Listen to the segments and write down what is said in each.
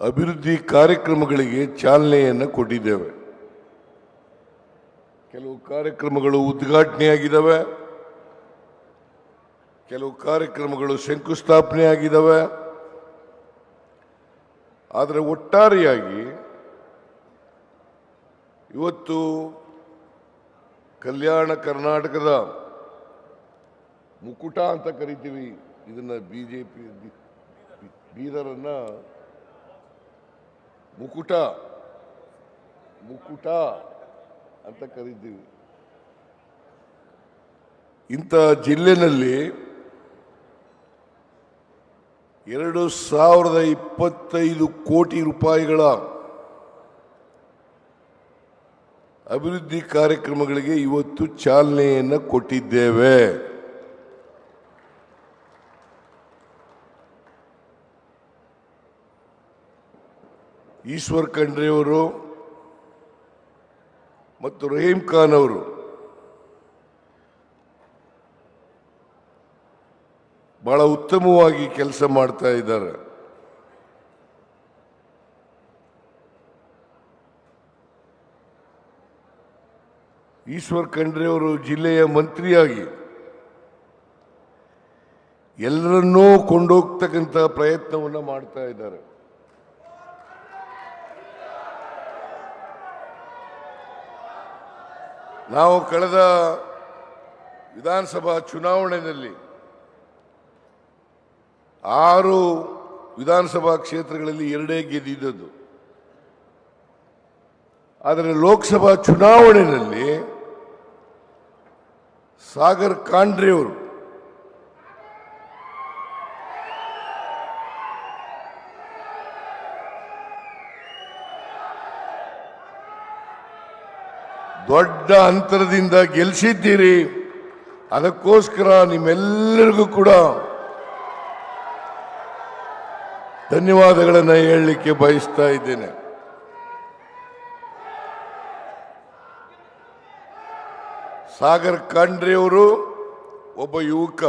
ಅಭಿವೃದ್ಧಿ ಕಾರ್ಯಕ್ರಮಗಳಿಗೆ ಚಾಲನೆಯನ್ನು ಕೊಟ್ಟಿದ್ದೇವೆ. ಕೆಲವು ಕಾರ್ಯಕ್ರಮಗಳು ಉದ್ಘಾಟನೆಯಾಗಿದ್ದಾವೆ. ಕೆಲವು ಕಾರ್ಯಕ್ರಮಗಳು ಶಂಕುಸ್ಥಾಪನೆ ಆಗಿದ್ದಾವೆ ಆದರೆ ಒಟ್ಟಾರೆಯಾಗಿ ಇವತ್ತು ಕಲ್ಯಾಣ ಕರ್ನಾಟಕದ ಮುಕುಟ ಅಂತ ಕರಿತೀವಿ. ಇದನ್ನು ಬಿ ಜೆ ಪಿ ಬೀದರನ್ನ ಮುಕುಟ ಮುಕುಟ ಅಂತ ಕರೀತೀವಿ. ಇಂಥ ಜಿಲ್ಲೆನಲ್ಲಿ ಎರಡು ಸಾವಿರದ ಇಪ್ಪತ್ತೈದು ಕೋಟಿ ರೂಪಾಯಿಗಳ ಅಭಿವೃದ್ಧಿ ಕಾರ್ಯಕ್ರಮಗಳಿಗೆ ಇವತ್ತು ಚಾಲನೆಯನ್ನು ಕೊಟ್ಟಿದ್ದೇವೆ. ಈಶ್ವರ್ ಖಂಡ್ರೆ ಅವರು ಮತ್ತು ರಹೀಂ ಖಾನ್ ಅವರು. ಬಹಳ ಉತ್ತಮವಾಗಿ ಕೆಲಸ ಮಾಡ್ತಾ ಇದ್ದಾರೆ. ಈಶ್ವರ್ ಖಂಡ್ರೆ ಅವರು ಜಿಲ್ಲೆಯ ಮಂತ್ರಿಯಾಗಿ ಎಲ್ಲರನ್ನೂ ಕೊಂಡೋಗ್ತಕ್ಕಂಥ ಪ್ರಯತ್ನವನ್ನು ಮಾಡ್ತಾ ಇದ್ದಾರೆ. ನಾವು ಕಳೆದ ವಿಧಾನಸಭಾ ಚುನಾವಣೆಯಲ್ಲಿ ಆರು ವಿಧಾನಸಭಾ ಕ್ಷೇತ್ರಗಳಲ್ಲಿ ಎರಡೇ ಗೆದ್ದಿದ್ದದ್ದು. ಆದರೆ ಲೋಕಸಭಾ ಚುನಾವಣೆಯಲ್ಲಿ ಸಾಗರ್ ಖಾಂಡ್ರೆ ದೊಡ್ಡ ಅಂತರದಿಂದ ಗೆಲ್ಲಿಸಿದ್ದೀರಿ ಅದಕ್ಕೋಸ್ಕರ ನಿಮ್ಮೆಲ್ಲರಿಗೂ ಕೂಡ ಧನ್ಯವಾದಗಳನ್ನು ಹೇಳಲಿಕ್ಕೆ ಬಯಸ್ತಾ ಇದ್ದೇನೆ. ಸಾಗರ್ ಅವರು ಒಬ್ಬ ಯುವಕ.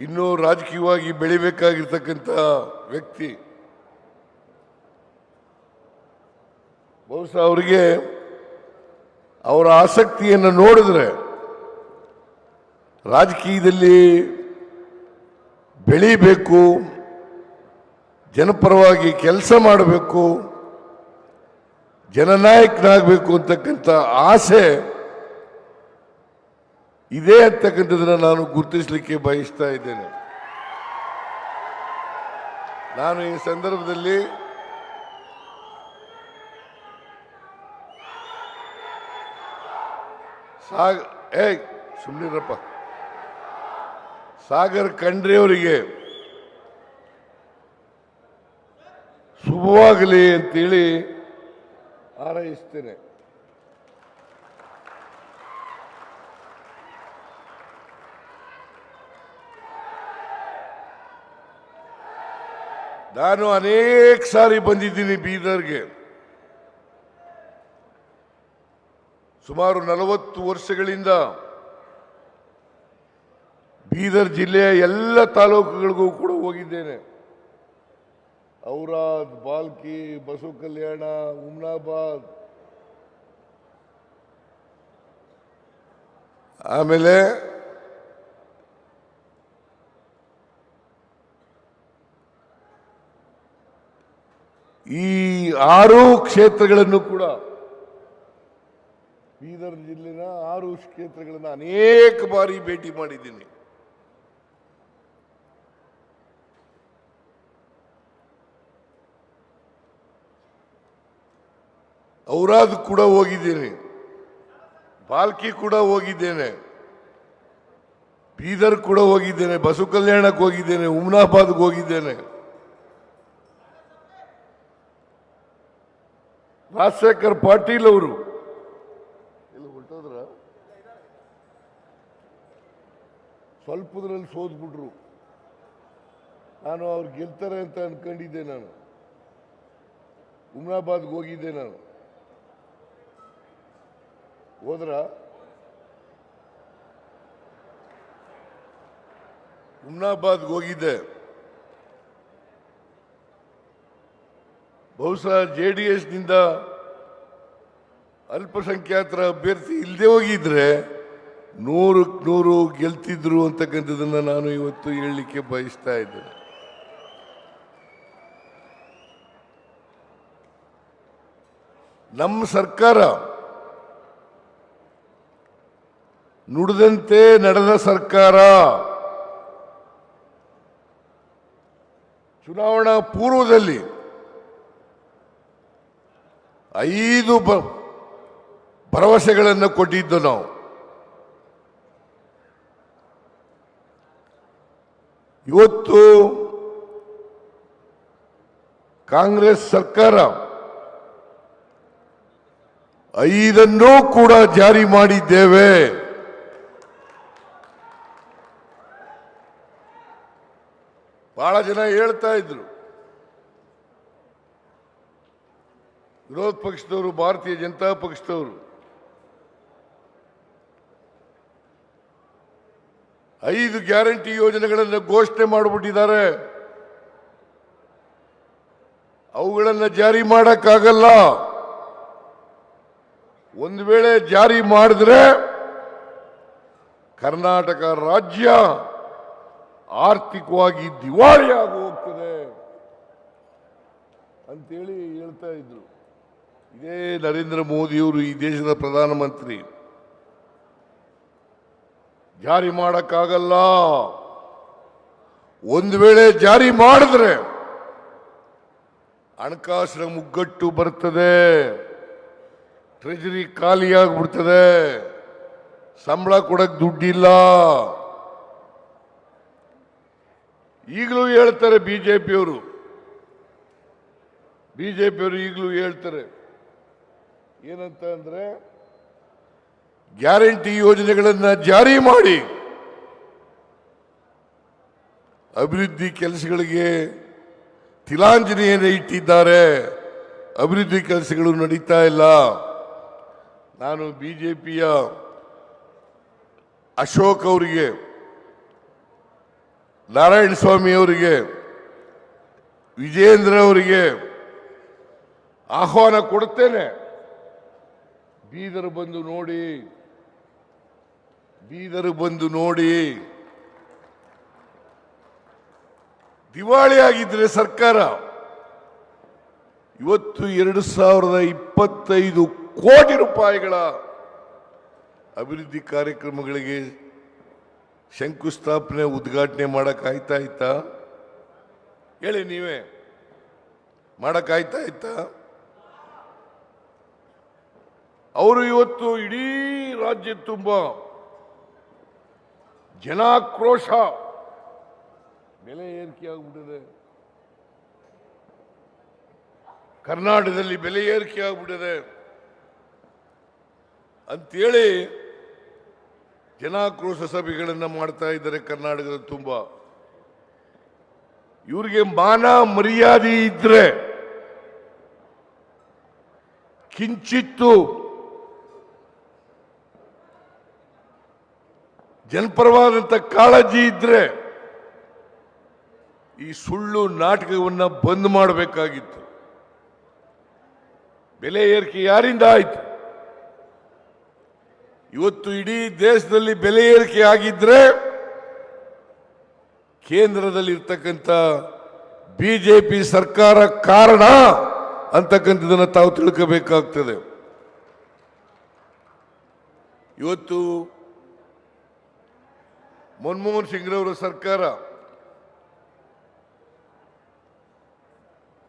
ಇನ್ನೂ ರಾಜಕೀಯವಾಗಿ ಬೆಳಿಬೇಕಾಗಿರ್ತಕ್ಕಂಥ ವ್ಯಕ್ತಿ. ಬಹುಶಃ ಅವರಿಗೆ ಅವರ ಆಸಕ್ತಿಯನ್ನು ನೋಡಿದ್ರೆ ರಾಜಕೀಯದಲ್ಲಿ ಬೆಳೀಬೇಕು, ಜನಪರವಾಗಿ ಕೆಲಸ ಮಾಡಬೇಕು, ಜನನಾಯಕನಾಗಬೇಕು ಅಂತಕ್ಕಂಥ ಆಸೆ ಇದೆ ಅಂತಕ್ಕಂಥದ್ದನ್ನು ನಾನು ಗುರುತಿಸಲಿಕ್ಕೆ ಬಯಸ್ತಾ ಇದ್ದೇನೆ. ನಾನು ಈ ಸಂದರ್ಭದಲ್ಲಿ ಸಾಗ ಏ ಸುಮ್ಮನಿರಪ್ಪ ಸಾಗರ್ ಅವರಿಗೆ ಶುಭವಾಗಲಿ ಅಂತೇಳಿ ಹಾರೈಸ್ತೇನೆ. ನಾನು ಅನೇಕ ಸಾರಿ ಬಂದಿದ್ದೀನಿ ಬೀದರ್ಗೆ. ಸುಮಾರು ನಲವತ್ತು ವರ್ಷಗಳಿಂದ ಬೀದರ್ ಜಿಲ್ಲೆಯ ಎಲ್ಲ ತಾಲೂಕುಗಳಿಗೂ ಕೂಡ ಹೋಗಿದ್ದೇನೆ. ಔರಾದ್, ಬಾಲ್ಕಿ ಬಸವ ಕಲ್ಯಾಣ, ಉಮ್ನಾಬಾದ್. ಆಮೇಲೆ ಈ ಆರು ಕ್ಷೇತ್ರಗಳನ್ನು ಕೂಡ ಬೀದರ್ ಜಿಲ್ಲೆನ ಆರು ಕ್ಷೇತ್ರಗಳನ್ನು ಅನೇಕ ಬಾರಿ ಭೇಟಿ ಮಾಡಿದ್ದೀನಿ. ಔರಾದ್ ಕೂಡ ಹೋಗಿದ್ದೇನೆ. ಬಾಲ್ಕಿ ಕೂಡ ಹೋಗಿದ್ದೇನೆ. ಬೀದರ್ ಕೂಡ ಹೋಗಿದ್ದೇನೆ. ಬಸು ಕಲ್ಯಾಣಕ್ಕೆ ಹೋಗಿದ್ದೇನೆ. ಉಮ್ನಾಬಾದ್ಗೆ ಹೋಗಿದ್ದೇನೆ. ರಾಜಶೇಖರ್ ಪಾಟೀಲ್ ಅವರು ಎಲ್ಲ ಹೊರಟೋದ್ರ ಸ್ವಲ್ಪದ್ರಲ್ಲಿ ಸೋದ್ಬಿಟ್ರು ನಾನು ಅವ್ರು ಗೆಲ್ತಾರೆ ಅಂತ ಅಂದ್ಕೊಂಡಿದ್ದೆ ನಾನು. ಉಮ್ನಾಬಾದ್ಗೆ ಹೋಗಿದ್ದೆ ನಾನು. ಹೋದ್ರ? ಉಮ್ನಾಬಾದ್ಗೆ ಹೋಗಿದ್ದೆ. ಬಹುಶಃ ಜೆ ಡಿ ಎಸ್ನಿಂದ ಅಲ್ಪಸಂಖ್ಯಾತರ ಅಭ್ಯರ್ಥಿ ಇಲ್ಲದೆ ಹೋಗಿದ್ರೆ ನೂರಕ್ಕೆ ನೂರು ಗೆಲ್ತಿದ್ರು ಅಂತಕ್ಕಂಥದ್ದನ್ನು ನಾನು ಇವತ್ತು ಹೇಳಲಿಕ್ಕೆ ಬಯಸ್ತಾ ಇದ್ದೇನೆ. ನಮ್ಮ ಸರ್ಕಾರ ನುಡಿದಂತೆ ನಡೆದ ಸರ್ಕಾರ ಚುನಾವಣಾ ಪೂರ್ವದಲ್ಲಿ ಐದು ಭರವಸೆಗಳನ್ನು ಕೊಟ್ಟಿದ್ದು ನಾವು. ಇವತ್ತು ಕಾಂಗ್ರೆಸ್ ಸರ್ಕಾರ ಐದನ್ನೂ ಕೂಡ ಜಾರಿ ಮಾಡಿದ್ದೇವೆ. ಬಹಳ ಜನ ಹೇಳ್ತಾ ಇದ್ರು. ವಿರೋಧ ಪಕ್ಷದವರು, ಭಾರತೀಯ ಜನತಾ ಪಕ್ಷದವರು ಐದು ಗ್ಯಾರಂಟಿ ಯೋಜನೆಗಳನ್ನು ಘೋಷಣೆ ಮಾಡಿಬಿಟ್ಟಿದ್ದಾರೆ. ಅವುಗಳನ್ನು ಜಾರಿ ಮಾಡಕ್ಕಾಗಲ್ಲ. ಒಂದು ವೇಳೆ ಜಾರಿ ಮಾಡಿದ್ರೆ ಕರ್ನಾಟಕ ರಾಜ್ಯ ಆರ್ಥಿಕವಾಗಿ ದಿವಾಳಿಯಾಗಿ ಹೋಗ್ತದೆ ಅಂತೇಳಿ ಹೇಳ್ತಾ ಇದ್ರು. ಇದೇ ನರೇಂದ್ರ ಮೋದಿಯವರು ಈ ದೇಶದ ಪ್ರಧಾನಮಂತ್ರಿ. ಜಾರಿ ಮಾಡೋಕ್ಕಾಗಲ್ಲ. ಒಂದು ವೇಳೆ ಜಾರಿ ಮಾಡಿದ್ರೆ ಹಣಕಾಸಿನ ಮುಗ್ಗಟ್ಟು ಬರ್ತದೆ. ಟ್ರೆಜರಿ ಖಾಲಿಯಾಗ್ಬಿಡ್ತದೆ ಸಂಬಳ ಕೊಡಕ್ಕೆ ದುಡ್ಡಿಲ್ಲ. ಈಗಲೂ ಹೇಳ್ತಾರೆ ಬಿ ಜೆ ಪಿಯವರು ಬಿ ಜೆ ಪಿಯವರು ಈಗಲೂ ಹೇಳ್ತಾರೆ. ಏನಂತ ಅಂದ್ರೆ ಗ್ಯಾರಂಟಿ ಯೋಜನೆಗಳನ್ನು ಜಾರಿ ಮಾಡಿ ಅಭಿವೃದ್ಧಿ ಕೆಲಸಗಳಿಗೆ ತಿಲಾಂಜನೆಯನ್ನು ಇಟ್ಟಿದ್ದಾರೆ. ಅಭಿವೃದ್ಧಿ ಕೆಲಸಗಳು ನಡೀತಾ ಇಲ್ಲ. ನಾನು ಬಿ ಜೆ ಪಿಯ ಅಶೋಕ್ ಅವರಿಗೆ, ನಾರಾಯಣ ಸ್ವಾಮಿ ಅವರಿಗೆ ವಿಜೇಂದ್ರ ಅವರಿಗೆ ಆಹ್ವಾನ ಕೊಡುತ್ತೇನೆ. ಬೀದರ್ ಬಂದು ನೋಡಿ. ಬೀದರ್ ಬಂದು ನೋಡಿ. ದಿವಾಳಿ ಆಗಿದ್ರೆ ಸರ್ಕಾರ. ಇವತ್ತು ಎರಡು ಸಾವಿರದ ಇಪ್ಪತ್ತೈದು ಕೋಟಿ ರೂಪಾಯಿಗಳ ಅಭಿವೃದ್ಧಿ ಕಾರ್ಯಕ್ರಮಗಳಿಗೆ ಶಂಕುಸ್ಥಾಪನೆ, ಉದ್ಘಾಟನೆ ಮಾಡೋಕ್ಕಾಯ್ತಾ ಇತ್ತಾ ಹೇಳಿ ನೀವೇ. ಮಾಡೋಕ್ಕಾಯ್ತಾ ಇತ್ತಾ ಅವರು ಇವತ್ತು ಇಡೀ ರಾಜ್ಯ ತುಂಬ ಜನಾಕ್ರೋಶ. ಬೆಲೆ ಏರಿಕೆ ಆಗ್ಬಿಟ್ಟಿದೆ. ಕರ್ನಾಟಕದಲ್ಲಿ ಬೆಲೆ ಏರಿಕೆ ಆಗ್ಬಿಟ್ಟಿದೆ. ಅಂತೇಳಿ ಜನಾಕ್ರೋಶ ಸಭೆಗಳನ್ನು ಮಾಡ್ತಾ ಇದ್ದಾರೆ ಕರ್ನಾಟಕದ ತುಂಬ. ಇವರಿಗೆ ಮಾನ ಮರ್ಯಾದೆ ಇದ್ರೆ ಕಿಂಚಿತ್ತು ಜನಪರವಾದಂಥ ಕಾಳಜಿ ಇದ್ರೆ ಈ ಸುಳ್ಳು ನಾಟಕವನ್ನು ಬಂದ್ ಮಾಡಬೇಕಾಗಿತ್ತು. ಬೆಲೆ ಏರಿಕೆ ಯಾರಿಂದ ಆಯ್ತು? ಇವತ್ತು ಇಡೀ ದೇಶದಲ್ಲಿ ಬೆಲೆ ಏರಿಕೆ ಆಗಿದ್ರೆ ಕೇಂದ್ರದಲ್ಲಿ ಇರ್ತಕ್ಕಂಥ ಬಿಜೆಪಿ ಸರ್ಕಾರ ಕಾರಣ ಅಂತಕ್ಕಂಥದ್ದನ್ನು ತಾವು ತಿಳ್ಕೋಬೇಕಾಗ್ತದೆ. ಇವತ್ತು ಮನಮೋಹನ್ ಸಿಂಗ್ರವರ ಸರ್ಕಾರ.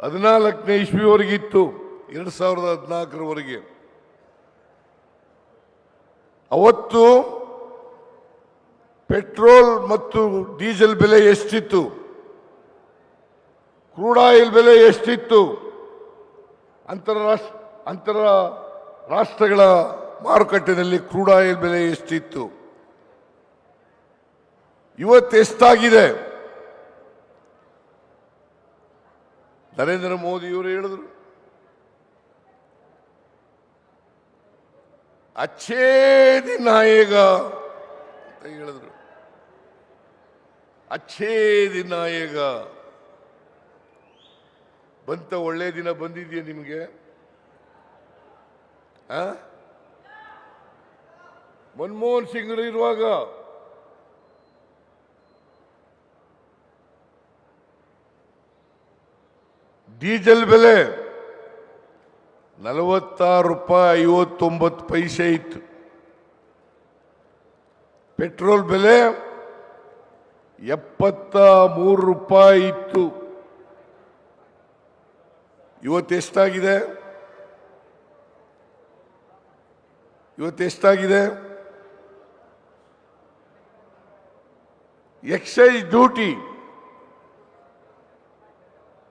ಹದಿನಾಲ್ಕನೇ ಇಸ್ವಿವರೆಗಿತ್ತು ಎರಡು ಸಾವಿರದ ಹದಿನಾಲ್ಕರವರೆಗೆ. ಅವತ್ತು ಪೆಟ್ರೋಲ್ ಮತ್ತು ಡೀಸೆಲ್ ಬೆಲೆ ಎಷ್ಟಿತ್ತು? ಕ್ರೂಡ್ ಆಯಿಲ್ ಬೆಲೆ ಎಷ್ಟಿತ್ತು? ಅಂತರರಾಷ್ಟ್ರ ಅಂತರ ರಾಷ್ಟ್ರಗಳ ಮಾರುಕಟ್ಟೆಯಲ್ಲಿ ಕ್ರೂಡ್ ಆಯಿಲ್ ಬೆಲೆ ಎಷ್ಟಿತ್ತು? ಇವತ್ತು ಎಷ್ಟಾಗಿದೆ ನರೇಂದ್ರ ಮೋದಿಯವರು ಹೇಳಿದ್ರು. ಅಚ್ಛೇದಿ ಆಯೇಗ ಅಂತ ಹೇಳಿದ್ರು. ಅಚ್ಛೇದಿ ಆಯೇಗ ಬಂತ ಒಳ್ಳೆ ದಿನ ಬಂದಿದೆಯಾ ನಿಮಗೆ? ಮನಮೋಹನ್ ಸಿಂಗ್ ಇರುವಾಗ ಡೀಸೆಲ್ ಬೆಲೆ ನಲವತ್ತಾರು ರೂಪಾಯಿ ಐವತ್ತೊಂಬತ್ತು ಪೈಸೆ ಇತ್ತು. ಪೆಟ್ರೋಲ್ ಬೆಲೆ ಎಪ್ಪತ್ತ ಮೂರು ರೂಪಾಯಿ ಇತ್ತು. ಇವತ್ತೆಷ್ಟಾಗಿದೆ ಇವತ್ತೆಷ್ಟಾಗಿದೆ ಎಕ್ಸೈಸ್ ಡ್ಯೂಟಿ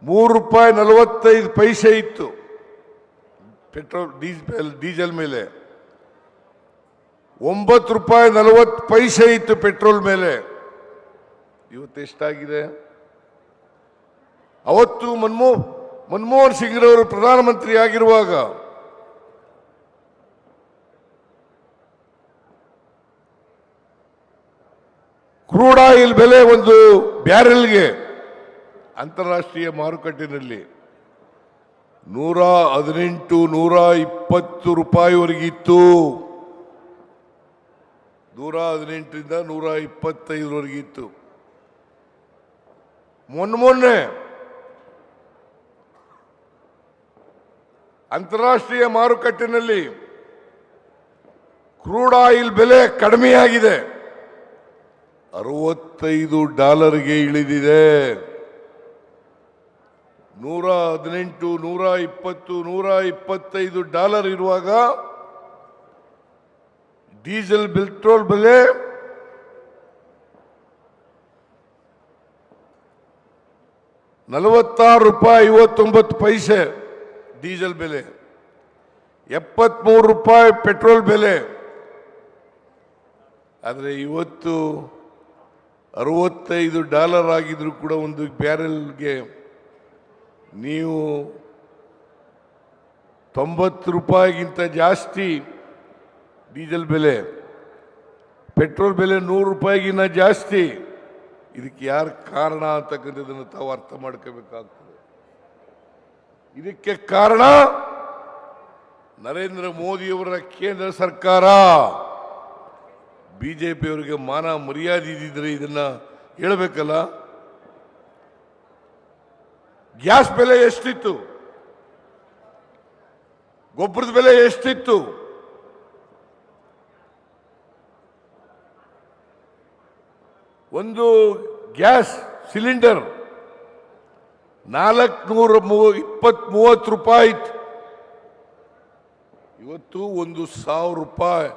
ಮೂರು ರೂಪಾಯಿ ನಲವತ್ತೈದು ಪೈಸೆ ಇತ್ತು. ಪೆಟ್ರೋಲ್ ಡೀಸೆಲ್ ಡೀಸೆಲ್ ಮೇಲೆ. ಒಂಬತ್ತು ರೂಪಾಯಿ ನಲವತ್ತು ಪೈಸೆ ಇತ್ತು ಪೆಟ್ರೋಲ್ ಮೇಲೆ. ಇವತ್ತು ಎಷ್ಟಾಗಿದೆ? ಅವತ್ತು ಮನ್ಮೋ, ಮನಮೋಹನ್ ಸಿಂಗ್ರವರು ಪ್ರಧಾನಮಂತ್ರಿ ಆಗಿರುವಾಗ ಕ್ರೂಡ್ ಆಯಿಲ್ ಬೆಲೆ ಒಂದು ಬ್ಯಾರೆಲ್ಗೆ ಅಂತಾರಾಷ್ಟ್ರೀಯ ಮಾರುಕಟ್ಟೆನಲ್ಲಿ ನೂರ ಹದಿನೆಂಟು, ನೂರ ಇಪ್ಪತ್ತು ರೂಪಾಯಿವರೆಗಿತ್ತು ನೂರ ಹದಿನೆಂಟರಿಂದ ನೂರ ಇಪ್ಪತ್ತೈದರವರೆಗಿತ್ತು ಮೊನ್ನೆ ಮೊನ್ನೆ ಅಂತಾರಾಷ್ಟ್ರೀಯ ಮಾರುಕಟ್ಟೆಯಲ್ಲಿ ಕ್ರೂಡ್ ಆಯಿಲ್ ಬೆಲೆ ಕಡಿಮೆಯಾಗಿದೆ. ಅರವತ್ತೈದು ಡಾಲರ್ಗೆ ಇಳಿದಿದೆ. ನೂರ ಹದಿನೆಂಟು, ನೂರ ಇಪ್ಪತ್ತು, ನೂರ ಇಪ್ಪತ್ತೈದು ಡಾಲರ್ ಇರುವಾಗ ಡೀಸೆಲ್ ಪೆಟ್ರೋಲ್ ಬೆಲೆ ನಲವತ್ತಾರು ರೂಪಾಯಿ ಐವತ್ತೊಂಬತ್ತು ಪೈಸೆ ಡೀಸೆಲ್ ಬೆಲೆ, ಎಪ್ಪತ್ಮೂರು ರೂಪಾಯಿ ಪೆಟ್ರೋಲ್ ಬೆಲೆ. ಆದರೆ ಇವತ್ತು ಅರವತ್ತೈದು ಡಾಲರ್ ಆಗಿದ್ರು ಕೂಡ ಒಂದು ಬ್ಯಾರೆಲ್ಗೆ ನೀವು ತೊಂಬತ್ತು ರೂಪಾಯಿಗಿಂತ ಜಾಸ್ತಿ ಡೀಸೆಲ್ ಬೆಲೆ, ಪೆಟ್ರೋಲ್ ಬೆಲೆ ನೂರು ರೂಪಾಯಿಗಿನ್ನ ಜಾಸ್ತಿ, ಇದಕ್ಕೆ ಯಾರು ಕಾರಣ ಅಂತಕ್ಕಂಥದ್ದನ್ನು ತಾವು ಅರ್ಥ ಮಾಡ್ಕೋಬೇಕಾಗ್ತದೆ. ಇದಕ್ಕೆ ಕಾರಣ ನರೇಂದ್ರ ಮೋದಿಯವರ ಕೇಂದ್ರ ಸರ್ಕಾರ. ಬಿಜೆಪಿಯವರಿಗೆ ಮಾನ ಮರ್ಯಾದೆ ಇದ್ದಿದ್ರೆ ಇದನ್ನು ಹೇಳಬೇಕಲ್ಲ. ಗ್ಯಾಸ್ ಬೆಲೆ ಎಷ್ಟಿತ್ತು? ಗೊಬ್ಬರದ ಬೆಲೆ ಎಷ್ಟಿತ್ತು? ಒಂದು ಗ್ಯಾಸ್ ಸಿಲಿಂಡರ್ ನಾಲ್ಕುನೂರ ಇಪ್ಪತ್ತ್ ಮೂವತ್ತು ರೂಪಾಯಿ ಇತ್ತು. ಇವತ್ತು ಒಂದು ಸಾವಿರ ರೂಪಾಯಿ.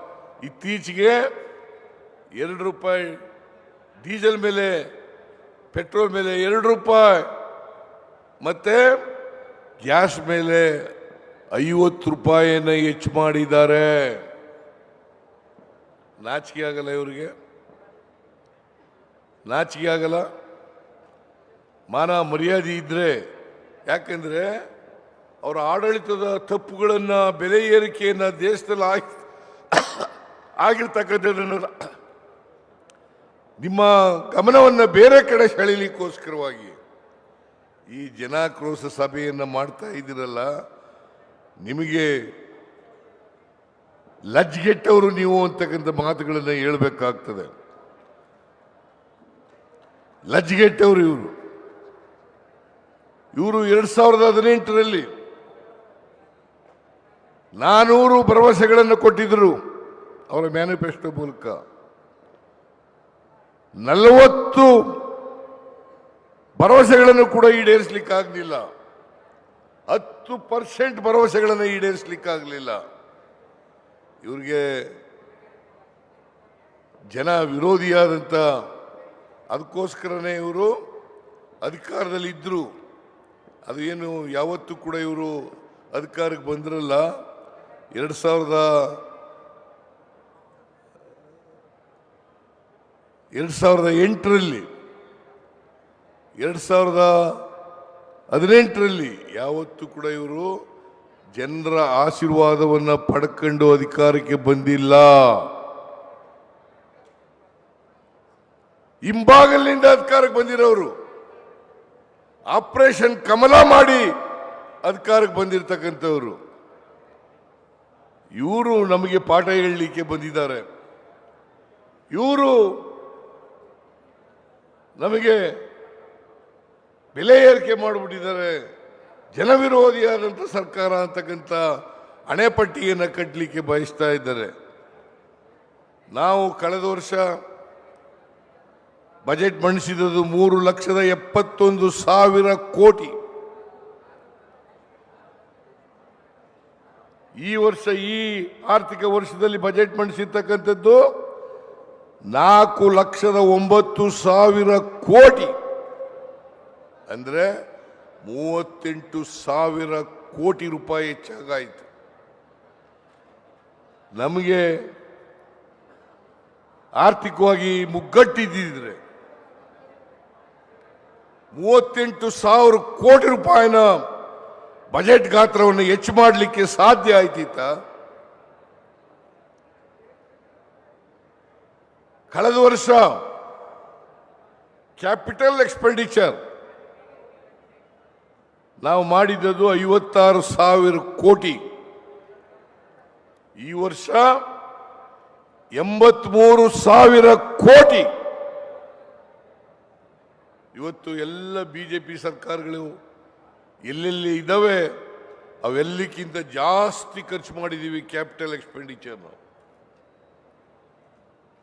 ಇತ್ತೀಚೆಗೆ ಎರಡು ರೂಪಾಯಿ ಡೀಸೆಲ್ ಮೇಲೆ, ಪೆಟ್ರೋಲ್ ಮೇಲೆ ಎರಡು ರೂಪಾಯಿ. ಮತ್ತೆ ಗ್ಯಾಸ್ ಮೇಲೆ ಐವತ್ತು ರೂಪಾಯಿಯನ್ನು ಹೆಚ್ಚು ಮಾಡಿದ್ದಾರೆ. ನಾಚಿಕೆ ಆಗಲ್ಲ ಇವರಿಗೆ. ನಾಚಿಕೆ ಆಗಲ್ಲ. ಮಾನ ಮರ್ಯಾದೆ ಇದ್ರೆ ಯಾಕೆಂದ್ರೆ ಅವರ ಆಡಳಿತದ ತಪ್ಪುಗಳನ್ನು ಬೆಲೆ ಏರಿಕೆಯನ್ನು ದೇಶದಲ್ಲಿ ಆಗಿ ಆಗಿರ್ತಕ್ಕಂಥದ್ದನ್ನು ನಿಮ್ಮ ಗಮನವನ್ನು ಬೇರೆ ಕಡೆ ಸೆಳೀಲಿಕ್ಕೋಸ್ಕರವಾಗಿ ಈ ಜನಾಕ್ರೋಶ ಸಭೆಯನ್ನು ಮಾಡ್ತಾ ಇದ್ದೀರಲ್ಲ, ನಿಮಗೆ ಲಜ್ಗೆಟ್ಟವರು ನೀವು ಅಂತಕ್ಕಂಥ ಮಾತುಗಳನ್ನು ಹೇಳಬೇಕಾಗ್ತದೆ. ಲಜ್ಗೆಟ್ಟವರು ಇವರು. ಇವರು ಎರಡು ಸಾವಿರದ ಹದಿನೆಂಟರಲ್ಲಿ ನಾನೂರು ಭರವಸೆಗಳನ್ನು ಕೊಟ್ಟಿದ್ದರು ಅವರ ಮ್ಯಾನಿಫೆಸ್ಟೋ ಮೂಲಕ. ನಲವತ್ತು ಭರವಸೆಗಳನ್ನು ಕೂಡ ಈಡೇರಿಸಲಿಕ್ಕಾಗಲಿಲ್ಲ. ಹತ್ತು ಪರ್ಸೆಂಟ್ ಭರವಸೆಗಳನ್ನು ಈಡೇರಿಸಲಿಕ್ಕಾಗಲಿಲ್ಲ. ಇವ್ರಿಗೆ ಜನ ವಿರೋಧಿಯಾದಂಥ ಅದಕ್ಕೋಸ್ಕರನೇ ಇವರು ಅಧಿಕಾರದಲ್ಲಿ ಇದ್ದರು ಅದು ಏನು ಯಾವತ್ತೂ ಕೂಡ ಇವರು ಅಧಿಕಾರಕ್ಕೆ ಬಂದಿರಲ್ಲ. ಎರಡು ಸಾವಿರದ ಎರಡು ಸಾವಿರದ ಎಂಟರಲ್ಲಿ ಎರಡು ಸಾವಿರದ ಹದಿನೆಂಟರಲ್ಲಿ ಯಾವತ್ತೂ ಕೂಡ ಇವರು ಜನರ ಆಶೀರ್ವಾದವನ್ನು ಪಡ್ಕೊಂಡು ಅಧಿಕಾರಕ್ಕೆ ಬಂದಿಲ್ಲ. ಹಿಂಭಾಗಲಿಂದ ಅಧಿಕಾರಕ್ಕೆ ಬಂದಿರೋರು. ಆಪರೇಷನ್ ಕಮಲ ಮಾಡಿ ಅಧಿಕಾರಕ್ಕೆ ಬಂದಿರತಕ್ಕಂಥವ್ರು. ಇವರು ನಮಗೆ ಪಾಠ ಹೇಳಲಿಕ್ಕೆ ಬಂದಿದ್ದಾರೆ. ಇವರು ನಮಗೆ ಬೆಲೆ ಏರಿಕೆ ಮಾಡಿಬಿಟ್ಟಿದ್ದಾರೆ. ಜನವಿರೋಧಿಯಾದಂಥ ಸರ್ಕಾರ ಅಂತಕ್ಕಂಥ ಹಣೆಪಟ್ಟಿಯನ್ನು ಕಟ್ಟಲಿಕ್ಕೆ ಬಯಸ್ತಾ ಇದ್ದಾರೆ. ನಾವು ಕಳೆದ ವರ್ಷ ಬಜೆಟ್ ಮಂಡಿಸಿದ್ದು ಮೂರು ಲಕ್ಷದ ಎಪ್ಪತ್ತೊಂದು ಸಾವಿರ ಕೋಟಿ. ಈ ವರ್ಷ, ಈ ಆರ್ಥಿಕ ವರ್ಷದಲ್ಲಿ ಬಜೆಟ್ ಮಂಡಿಸಿರ್ತಕ್ಕಂಥದ್ದು ನಾಲ್ಕು ಲಕ್ಷದ ಒಂಬತ್ತು ಸಾವಿರ ಕೋಟಿ. ಅಂದ್ರೆ ಮೂವತ್ತೆಂಟು ಸಾವಿರ ಕೋಟಿ ರೂಪಾಯಿ ಹೆಚ್ಚಾಗಾಯಿತು. ನಮಗೆ ಆರ್ಥಿಕವಾಗಿ ಮುಗ್ಗಟ್ಟಿದ್ದಿದ್ರೆ ಮೂವತ್ತೆಂಟು ಸಾವಿರ ಕೋಟಿ ರೂಪಾಯಿನ ಬಜೆಟ್ ಗಾತ್ರವನ್ನು ಹೆಚ್ಚು ಮಾಡಲಿಕ್ಕೆ ಸಾಧ್ಯ ಆಯ್ತಿತ್ತ. ಕಳೆದ ವರ್ಷ ಕ್ಯಾಪಿಟಲ್ ಎಕ್ಸ್ಪೆಂಡಿಚರ್ ನಾವು ಮಾಡಿದ್ದದು ಐವತ್ತಾರು ಸಾವಿರ ಕೋಟಿ. ಈ ವರ್ಷ ಎಂಬತ್ಮೂರು ಸಾವಿರ ಕೋಟಿ. ಇವತ್ತು ಎಲ್ಲ ಬಿಜೆಪಿ ಸರ್ಕಾರಗಳು ಎಲ್ಲೆಲ್ಲಿ ಇದ್ದಾವೆ, ಅವೆಲ್ಲಕ್ಕಿಂತ ಜಾಸ್ತಿ ಖರ್ಚು ಮಾಡಿದ್ದೀವಿ ಕ್ಯಾಪಿಟಲ್ ಎಕ್ಸ್ಪೆಂಡಿಚರ್.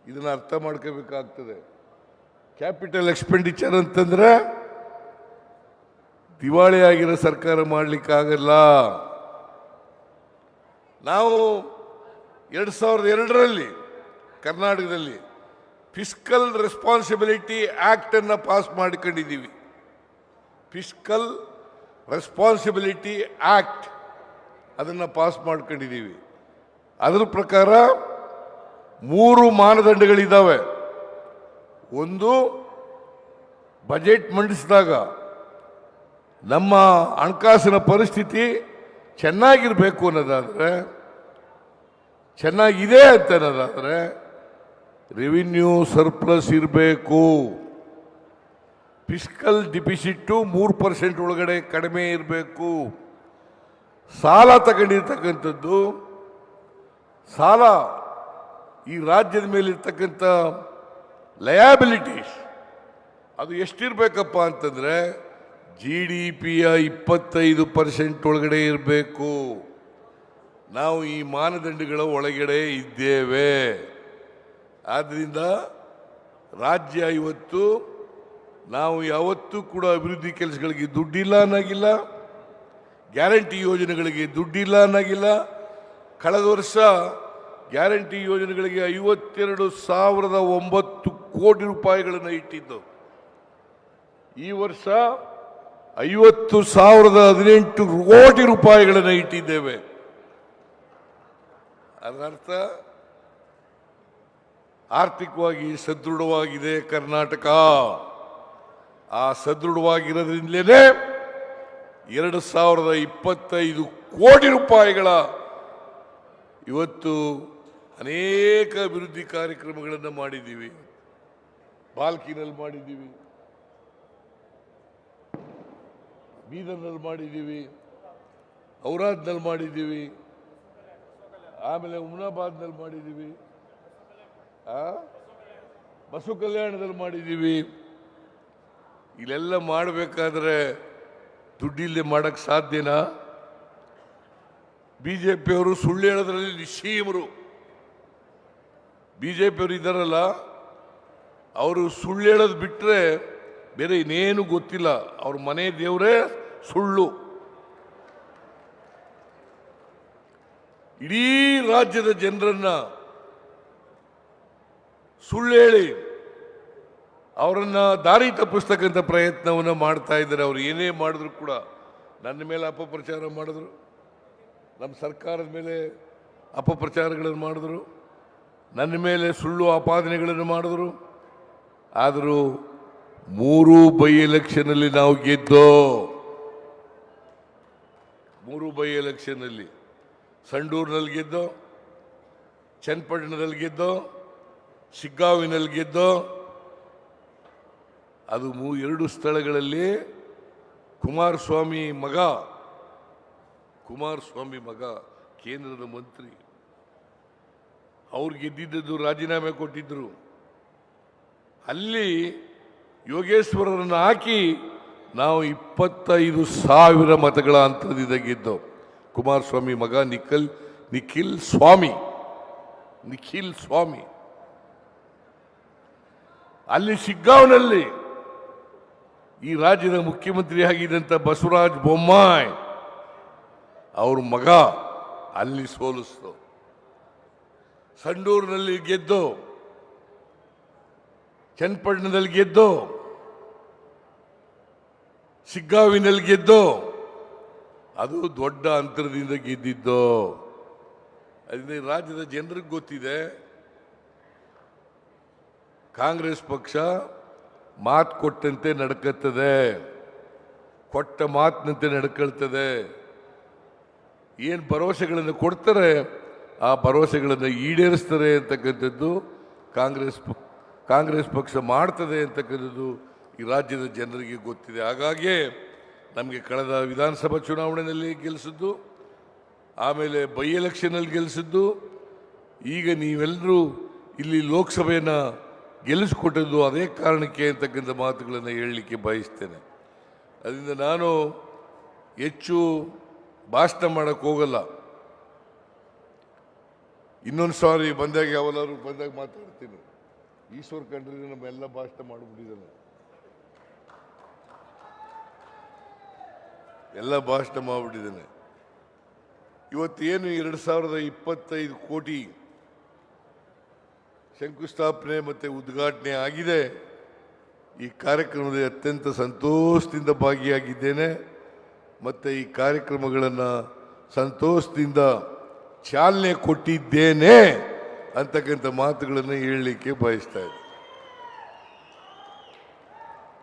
ಇದನ್ನ ಅರ್ಥ ಮಾಡ್ಕೋಬೇಕಾಗ್ತದೆ. ಕ್ಯಾಪಿಟಲ್ ಎಕ್ಸ್ಪೆಂಡಿಚರ್ ಅಂತಂದ್ರೆ ದಿವಾಳಿ ಆಗಿರೋ ಸರ್ಕಾರ ಮಾಡಲಿಕ್ಕಾಗಲ್ಲ. ನಾವು ಎರಡು ಸಾವಿರದ ಎರಡರಲ್ಲಿ ಕರ್ನಾಟಕದಲ್ಲಿ ಫಿಸ್ಕಲ್ ರೆಸ್ಪಾನ್ಸಿಬಿಲಿಟಿ ಆ್ಯಕ್ಟನ್ನು ಪಾಸ್ ಮಾಡಿಕೊಂಡಿದ್ದೀವಿ. ಫಿಸ್ಕಲ್ ರೆಸ್ಪಾನ್ಸಿಬಿಲಿಟಿ ಆ್ಯಕ್ಟ್ ಅದನ್ನು ಪಾಸ್ ಮಾಡ್ಕೊಂಡಿದ್ದೀವಿ. ಅದರ ಪ್ರಕಾರ ಮೂರು ಮಾನದಂಡಗಳಿದ್ದಾವೆ. ಒಂದು ಬಜೆಟ್ ಮಂಡಿಸಿದಾಗ ನಮ್ಮ ಹಣಕಾಸಿನ ಪರಿಸ್ಥಿತಿ ಚೆನ್ನಾಗಿರಬೇಕು ಅನ್ನೋದಾದರೆ, ಚೆನ್ನಾಗಿದೆ ಅಂತ ಅನ್ನೋದಾದರೆ ರೆವಿನ್ಯೂ ಸರ್ಪ್ಲಸ್ ಇರಬೇಕು. ಫಿಸ್ಕಲ್ ಡಿಪಿಸಿಟ್ಟು ಮೂರು ಪರ್ಸೆಂಟ್ ಒಳಗಡೆ ಕಡಿಮೆ ಇರಬೇಕು. ಸಾಲ ತಗೊಂಡಿರ್ತಕ್ಕಂಥದ್ದು, ಸಾಲ ಈ ರಾಜ್ಯದ ಮೇಲಿರ್ತಕ್ಕಂಥ ಲಯಾಬಿಲಿಟೀಸ್ ಅದು ಎಷ್ಟಿರಬೇಕಪ್ಪ ಅಂತಂದ್ರೆ ಜಿ ಡಿ ಪಿಯ ಇಪ್ಪತ್ತೈದು ಪರ್ಸೆಂಟ್ ಒಳಗಡೆ ಇರಬೇಕು. ನಾವು ಈ ಮಾನದಂಡಗಳ ಒಳಗಡೆ ಇದ್ದೇವೆ. ಆದ್ದರಿಂದ ರಾಜ್ಯ ಇವತ್ತು ನಾವು ಯಾವತ್ತೂ ಕೂಡ ಅಭಿವೃದ್ಧಿ ಕೆಲಸಗಳಿಗೆ ದುಡ್ಡಿಲ್ಲ ಅನ್ನೋಗಿಲ್ಲ. ಗ್ಯಾರಂಟಿ ಯೋಜನೆಗಳಿಗೆ ದುಡ್ಡಿಲ್ಲ ಅನ್ನೋಗಿಲ್ಲ. ಕಳೆದ ವರ್ಷ ಗ್ಯಾರಂಟಿ ಯೋಜನೆಗಳಿಗೆ ಐವತ್ತೆರಡು ಸಾವಿರದ ಒಂಬತ್ತು ಕೋಟಿ ರೂಪಾಯಿಗಳನ್ನು ಇಟ್ಟಿದ್ದು. ಈ ವರ್ಷ ಐವತ್ತು ಸಾವಿರದ ಹದಿನೆಂಟು ಕೋಟಿ ರೂಪಾಯಿಗಳನ್ನು ಇಟ್ಟಿದ್ದೇವೆ. ಅದರರ್ಥ, ಆರ್ಥಿಕವಾಗಿ ಸದೃಢವಾಗಿದೆ ಕರ್ನಾಟಕ. ಆ ಸದೃಢವಾಗಿರೋದ್ರಿಂದಲೇ ಎರಡು ಸಾವಿರದ ಇಪ್ಪತ್ತೈದು ಕೋಟಿ ರೂಪಾಯಿಗಳ ಇವತ್ತು ಅನೇಕ ಅಭಿವೃದ್ಧಿ ಕಾರ್ಯಕ್ರಮಗಳನ್ನು ಮಾಡಿದ್ದೀವಿ. ಬಾಲ್ಕಿನಲ್ಲಿ ಮಾಡಿದ್ದೀವಿ. ಬೀದರ್ನಲ್ಲಿ ಮಾಡಿದ್ದೀವಿ, ಔರಾದ್ನಲ್ಲಿ ಮಾಡಿದ್ದೀವಿ, ಆಮೇಲೆ ಉಮ್ನಾಬಾದ್ನಲ್ಲಿ ಮಾಡಿದ್ದೀವಿ ಬಸವ ಕಲ್ಯಾಣದಲ್ಲಿ ಮಾಡಿದ್ದೀವಿ. ಇಲ್ಲೆಲ್ಲ ಮಾಡಬೇಕಾದ್ರೆ ದುಡ್ಡಿಲ್ಲದೆ ಮಾಡೋಕ್ಕೆ ಸಾಧ್ಯನಾ? ಬಿ ಜೆ ಪಿಯವರು ಸುಳ್ಳು ಹೇಳೋದ್ರಲ್ಲಿ ನಿಶ್ಚೀಮರು ಪಿಯವರು ಇದ್ದಾರಲ್ಲ, ಅವರು ಸುಳ್ಳು ಹೇಳೋದು ಬಿಟ್ಟರೆ ಬೇರೆ ಇನ್ನೇನು ಗೊತ್ತಿಲ್ಲ. ಅವ್ರ ಮನೆ ದೇವರೇ ಸುಳ್ಳು. ಇಡೀ ರಾಜ್ಯದ ಜನರನ್ನ ಸುಳ್ಳು ಹೇಳಿ ಅವರನ್ನ ದಾರಿ ತಪ್ಪಿಸ್ತಕ್ಕಂಥ ಪ್ರಯತ್ನವನ್ನು ಮಾಡ್ತಾ ಇದ್ದಾರೆ. ಅವ್ರು ಏನೇ ಮಾಡಿದ್ರು ಕೂಡ ನನ್ನ ಮೇಲೆ ಅಪಪ್ರಚಾರ ಮಾಡಿದ್ರು. ನಮ್ಮ ಸರ್ಕಾರದ ಮೇಲೆ ಅಪಪ್ರಚಾರಗಳನ್ನು ಮಾಡಿದ್ರು. ನನ್ನ ಮೇಲೆ ಸುಳ್ಳು ಆಪಾದನೆಗಳನ್ನು ಮಾಡಿದ್ರು. ಆದರೂ ಮೂರು ಬೈ ಎಲೆಕ್ಷನಲ್ಲಿ ನಾವು ಗೆದ್ದೋ ಮೂರು ಬೈ ಎಲೆಕ್ಷನ್ನಲ್ಲಿ ಸಂಡೂರಿನಲ್ಲಿ ಗೆದ್ದೋ, ಚನ್ನಪಟ್ಟಣದಲ್ಲಿ ಗೆದ್ದೋ, ಶಿಗ್ಗಾವಿನಲ್ಲಿ ಗೆದ್ದೋ, ಅದು ಮೂ ಎರಡು ಸ್ಥಳಗಳಲ್ಲಿ ಕುಮಾರಸ್ವಾಮಿ ಮಗ ಕುಮಾರಸ್ವಾಮಿ ಮಗ, ಕೇಂದ್ರದ ಮಂತ್ರಿ. ಅವ್ರು ಗೆದ್ದಿದ್ದದ್ದು ರಾಜೀನಾಮೆ ಕೊಟ್ಟಿದ್ದರು ಅಲ್ಲಿ ಯೋಗೇಶ್ವರರನ್ನು ಹಾಕಿ ನಾವು ಇಪ್ಪತ್ತೈದು ಸಾವಿರ ಮತಗಳ ಅಂತರದಿಂದ ಗೆದ್ದು ಕುಮಾರಸ್ವಾಮಿ ಮಗ ನಿಖಿಲ್ ನಿಖಿಲ್ ಸ್ವಾಮಿ ನಿಖಿಲ್ ಸ್ವಾಮಿ. ಅಲ್ಲಿ ಶಿಗ್ಗಾಂವ್ನಲ್ಲಿ ಈ ರಾಜ್ಯದ ಮುಖ್ಯಮಂತ್ರಿ ಆಗಿದ್ದಂಥ ಬಸವರಾಜ ಬೊಮ್ಮಾಯಿ ಅವ್ರ ಮಗ ಅಲ್ಲಿ ಸೋಲಿಸ್ತು. ಸಂಡೂರಿನಲ್ಲಿ ಗೆದ್ದು ಚನ್ನಪಟ್ಟಣದಲ್ಲಿ ಗೆದ್ದು ಶಿಗ್ಗಾವಿನಲ್ಲಿ ಗೆದ್ದು, ಅದು ದೊಡ್ಡ ಅಂತರದಿಂದ ಗೆದ್ದಿದ್ದು. ಅದರಿಂದ ರಾಜ್ಯದ ಜನರಿಗೆ ಗೊತ್ತಿದೆ, ಕಾಂಗ್ರೆಸ್ ಪಕ್ಷ ಮಾತು ಕೊಟ್ಟಂತೆ ನಡ್ಕತ್ತದೆ, ಕೊಟ್ಟ ಮಾತಿನಂತೆ ನಡ್ಕೊಳ್ತದೆ. ಏನು ಭರವಸೆಗಳನ್ನು ಕೊಡ್ತಾರೆ, ಆ ಭರವಸೆಗಳನ್ನು ಈಡೇರಿಸ್ತಾರೆ ಅಂತಕ್ಕಂಥದ್ದು ಕಾಂಗ್ರೆಸ್ ಕಾಂಗ್ರೆಸ್ ಪಕ್ಷ ಮಾಡ್ತದೆ ಅಂತಕ್ಕಂಥದ್ದು ಈ ರಾಜ್ಯದ ಜನರಿಗೆ ಗೊತ್ತಿದೆ. ಹಾಗಾಗಿ ನಮಗೆ ಕಳೆದ ವಿಧಾನಸಭಾ ಚುನಾವಣೆಯಲ್ಲಿ ಗೆಲ್ಲಿಸಿದ್ದು ಆಮೇಲೆ ಬೈ ಎಲೆಕ್ಷನಲ್ಲಿ ಗೆಲ್ಲಿಸಿದ್ದು ಈಗ ನೀವೆಲ್ಲರೂ ಇಲ್ಲಿ ಲೋಕಸಭೆಯನ್ನು ಗೆಲ್ಲಿಸಿಕೊಟ್ಟದ್ದು ಅದೇ ಕಾರಣಕ್ಕೆ ಅಂತಕ್ಕಂಥ ಮಾತುಗಳನ್ನು ಹೇಳಲಿಕ್ಕೆ ಬಯಸ್ತೇನೆ. ಅದರಿಂದ ನಾನು ಹೆಚ್ಚು ಭಾಷಣ ಮಾಡೋಕ್ಕೆ ಹೋಗಲ್ಲ. ಇನ್ನೊಂದು ಸಾರಿ ಬಂದಾಗ ಯಾವಲ್ಲಾರು ಬಂದಾಗ ಮಾತಾಡ್ತೀನಿ. ಈಶ್ವರ್ ಕಂಡ್ರಿ ನಮ್ಮೆಲ್ಲ ಭಾಷಣ ಮಾಡಿಬಿಟ್ಟಿದ್ದಾನೆ. ಎಲ್ಲ ಭಾಷಣ ಮಾಡಿಬಿಟ್ಟಿದ್ದೇನೆ. ಇವತ್ತೇನು ಎರಡು ಸಾವಿರದ ಇಪ್ಪತ್ತೈದು ಕೋಟಿ ಶಂಕುಸ್ಥಾಪನೆ ಮತ್ತು ಉದ್ಘಾಟನೆ ಆಗಿದೆ. ಈ ಕಾರ್ಯಕ್ರಮದಲ್ಲಿ ಅತ್ಯಂತ ಸಂತೋಷದಿಂದ ಭಾಗಿಯಾಗಿದ್ದೇನೆ. ಮತ್ತು ಈ ಕಾರ್ಯಕ್ರಮಗಳನ್ನು ಸಂತೋಷದಿಂದ ಚಾಲನೆ ಕೊಟ್ಟಿದ್ದೇನೆ ಅಂತಕ್ಕಂಥ ಮಾತುಗಳನ್ನು ಹೇಳಲಿಕ್ಕೆ ಬಯಸ್ತಾ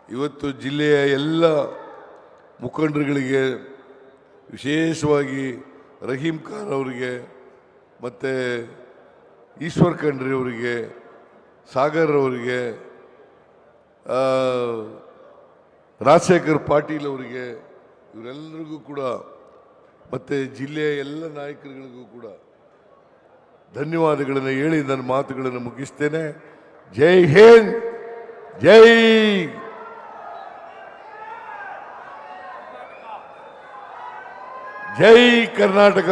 ಇವತ್ತು ಜಿಲ್ಲೆಯ ಎಲ್ಲ ಮುಖಂಡರುಗಳಿಗೆ ವಿಶೇಷವಾಗಿ ರಹೀಂ ಖಾನ್ ಅವರಿಗೆ ಮತ್ತು ಈಶ್ವರ್ ಖಂಡ್ರಿ ಅವರಿಗೆ, ಸಾಗರ್ ಅವರಿಗೆ ರಾಜಶೇಖರ್ ಪಾಟೀಲ್ ಅವರಿಗೆ ಇವರೆಲ್ಲರಿಗೂ ಕೂಡ ಮತ್ತು ಜಿಲ್ಲೆಯ ಎಲ್ಲ ನಾಯಕರುಗಳಿಗೂ ಕೂಡ ಧನ್ಯವಾದಗಳನ್ನು ಹೇಳಿ ನನ್ನ ಮಾತುಗಳನ್ನು ಮುಗಿಸ್ತೇನೆ. ಜೈ ಹಿಂದ್, ಜೈ ಜೈ ಕರ್ನಾಟಕ.